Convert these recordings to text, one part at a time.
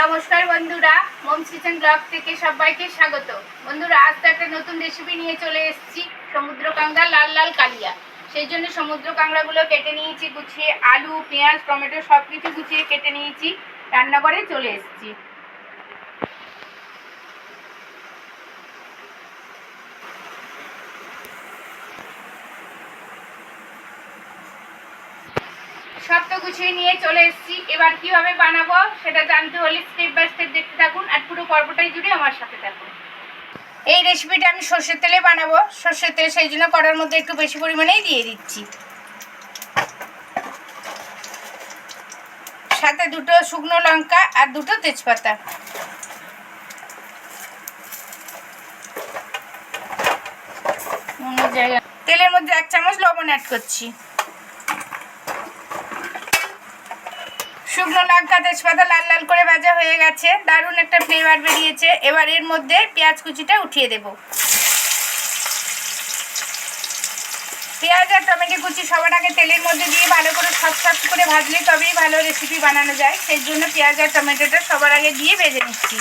নমস্কার বন্ধুরা moms kitchen blog থেকে সবাইকে স্বাগত। বন্ধুরা, আজ তো একটা নতুন রেসিপি নিয়ে চলে এসেছি, সমুদ্র কাঁকড়া লাল লাল কালিয়া। সেই জন্য সমুদ্র কাঁকড়াগুলো কেটে নিয়েছি, গুছিয়ে আলু, পেঁয়াজ, টমেটো সব কিছু গুছিয়ে কেটে নিয়েছি, রান্নাঘরে চলে এসেছি সব তো গুছিয়ে নিয়ে চলে এসেছি। এবার কীভাবে বানাবো সেটা জানতে হলে স্টেপ বাই স্টেপ দেখতে থাকুন আর পুরো পর্বটাই জুড়ে আমার সাথে থাকুন। এই রেসিপিটা আমি সর্ষের তেলে বানাবো। সর্ষের তেল সেই জন্য কড়ার মধ্যে একটু বেশি পরিমাণেই দিয়ে দিচ্ছি। সাথে দুটো শুকনো লঙ্কা আর দুটো তেজপাতা। তেলের মধ্যে এক চামচ লবণ অ্যাড করছি। শুকনো লঙ্কা তেজপাতা লাল লাল করে ভাজা হয়ে গেছে। দারুণ একটা ফ্লেভার বেরিয়েছে। এবার এর মধ্যে পেঁয়াজ কুচিটা উঠিয়ে দেব। পেঁয়াজ আর টমেটো কুচি সবার আগে তেলের মধ্যে দিয়ে ভালো করে সব সব করে ভাজলে তবেই ভালো রেসিপি বানানো যায়। সেই জন্য পেঁয়াজ আর টমেটোটা সবার আগে দিয়ে ভেজে নিচ্ছি।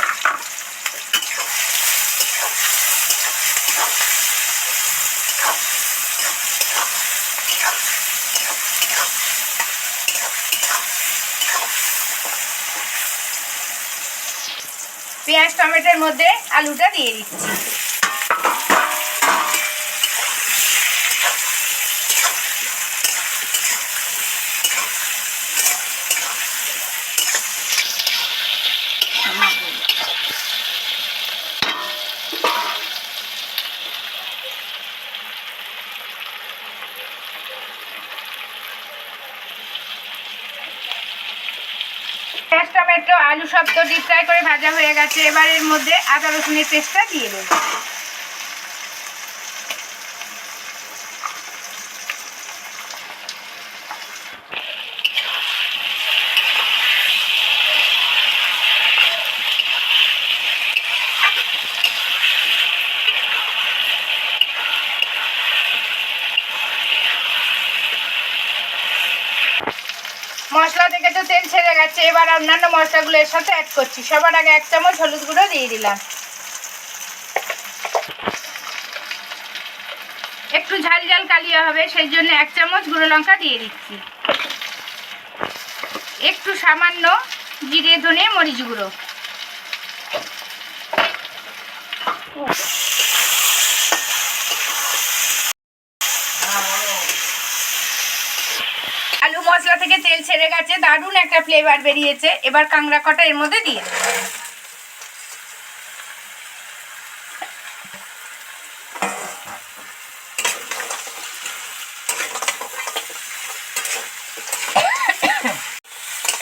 পেঁয়াজ টমেটোর মধ্যে আলুটা দিয়ে দিচ্ছি। পেঁয়াজ টমেটো আলু সব তো ডিপ ফ্রাই করে ভাজা হয়ে গেছে। এবার এর মধ্যে আদা রসুনের পেস্টটা দিয়ে দেব। মশলা থেকে তো তেল ছেড়ে গেছে, এবার অন্যান্য মশলাগুলো এর সাথে অ্যাড করছি। সবার আগে এক চামচ হলুদ গুঁড়ো দিয়ে দিলাম। একটু ঝাল ঝাল কালিয়া হবে, সেই জন্য এক চামচ গুঁড়ো লঙ্কা দিয়ে দিচ্ছি। একটু সামান্য জিরে, ধনে, মরিচ গুঁড়ো আলু মশলা থেকে তেল ছেড়ে গেছে, দারুণ একটা ফ্লেভার বেরিয়েছে। এবার কাংড়া কটা এর মধ্যে দিয়ে দেব।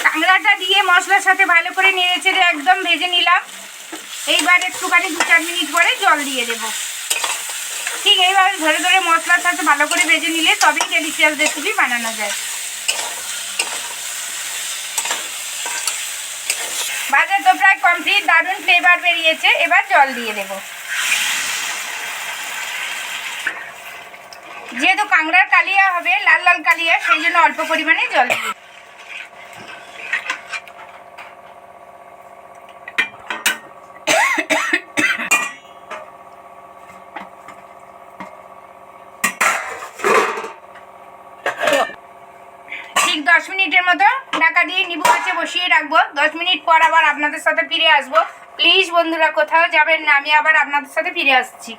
কাংড়াটা দিয়ে মশলার সাথে ভালো করে নেড়ে চেড়ে একদম ভেজে নিলাম। এইবার একটুখানি দু চার মিনিট পরে জল দিয়ে দেবো। ঠিক এইভাবে ধরে ধরে মশলার সাথে ভালো করে ভেজে নিলে তবেই ডেলিশিয়াস রেসিপি বানানো যায়। ভাজা তো প্রায় কমপ্লিট দারুণ ফ্লেভার বেরিয়েছে। এবার জল দিয়ে দেব। যেহেতু কাংড়ার কালিয়া হবে, লাল লাল কালিয়া, সেই জন্য অল্প পরিমাণে জল দিয়ে দেব। ঠিক দশ মিনিটের মতো ঢাকা দিয়ে নিবু গাছে বসিয়ে রাখব। দশ মিনিট পর আবার আপনাদের সাথে ফিরে আসব। প্লিজ বন্ধুরা, কোথাও যাবেন না, আমি আবার আপনাদের সাথে ফিরে আসছি।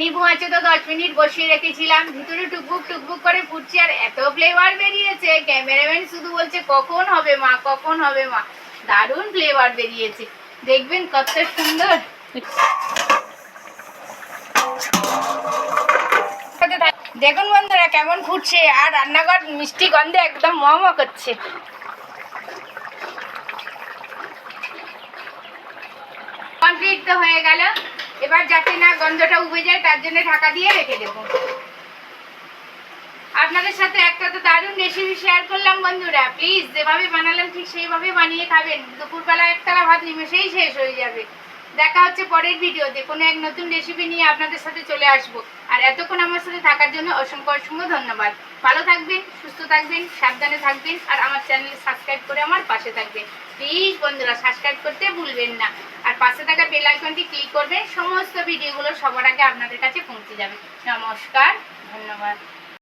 নিবু আছে তো দশ মিনিট বসিয়ে রেখেছিলাম, ভিতরে টুকবুক টুকবুক করে ফুটছে আর এত ফ্লেভার বেরিয়েছে। ক্যামেরাম্যান শুধু বলছে, কখন হবে মা, কখন হবে মা? দারুণ ফ্লেভার বেরিয়েছে। দেখবেন কত সুন্দর। দেখুন বন্ধুরা, কেমন ফুটছে। আর রান্নাঘর মিষ্টি গন্ধে একদম মম করছে। কমপ্লিট তো হয়ে গেল। এবার যাতে না গন্ধটা উবে যায়, তার জন্য ঢাকা দিয়ে রেখে দেব। আপনাদের সাথে একটা তো দারুণ রেসিপি শেয়ার করলাম বন্ধুরা। প্লিজ যেভাবে বানালাম ঠিক সেইভাবে বানিয়ে খাবেন। দুপুরবেলা একতলা ভাত নিমেষেই শেষ হয়ে যাবে। দেখা হচ্ছে পরের ভিডিওতে। কোনো এক নতুন রেসিপি নিয়ে আপনাদের সাথে চলে আসব। আর এতক্ষণ আমার সাথে থাকার জন্য অসংখ্য অসংখ্য ধন্যবাদ। ভালো থাকবেন, সুস্থ থাকবেন, সাবধানে থাকবেন, আর আমার চ্যানেল সাবস্ক্রাইব করে আমার পাশে থাকবেন। প্লিজ বন্ধুরা সাবস্ক্রাইব করতে ভুলবেন না। আর পাশে থাকা বেল আইকনটি ক্লিক করবেন, সমস্ত ভিডিওগুলো সবার আগে আপনাদের কাছে পৌঁছে যাবে। নমস্কার, ধন্যবাদ।